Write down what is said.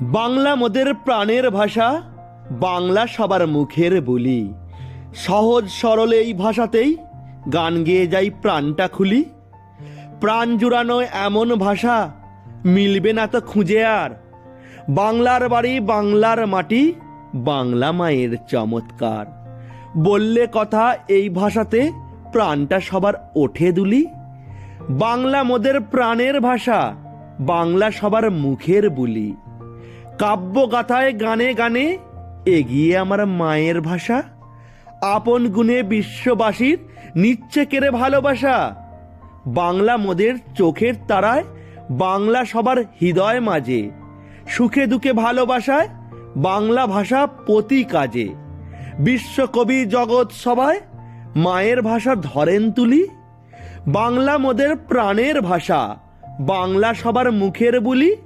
বাংলা মোদের প্রাণের ভাষা, বাংলা সবার মুখের বলি। সহজ সরল এই ভাষাতেই গান গেয়ে যাই প্রাণটা খুলি। প্রাণ জুড়ানো এমন ভাষা, মিলবে না তো খুঁজে আর। বাংলার বাড়ি, বাংলার মাটি, বাংলা মায়ের চমৎকার। বললে কথা এই ভাষাতে প্রাণটা সবার ওঠে দুলি। বাংলা মোদের প্রাণের ভাষা, বাংলা সবার মুখের বুলি। কাব্য গাথায় গানে গানে এগিয়ে আমার মায়ের ভাষা। আপন গুণে বিশ্ববাসীর নিচ্ছে কেড়ে ভালোবাসা। বাংলা মোদের চোখের তারায়, বাংলা সবার হৃদয় মাঝে। সুখে দুঃখে ভালোবাসায়, বাংলা ভাষা প্রতি কাজে। বিশ্বকবি জগৎ সবাই মায়ের ভাষা ধরেন তুলি। বাংলা মোদের প্রাণের ভাষা, বাংলা সবার মুখের বুলি।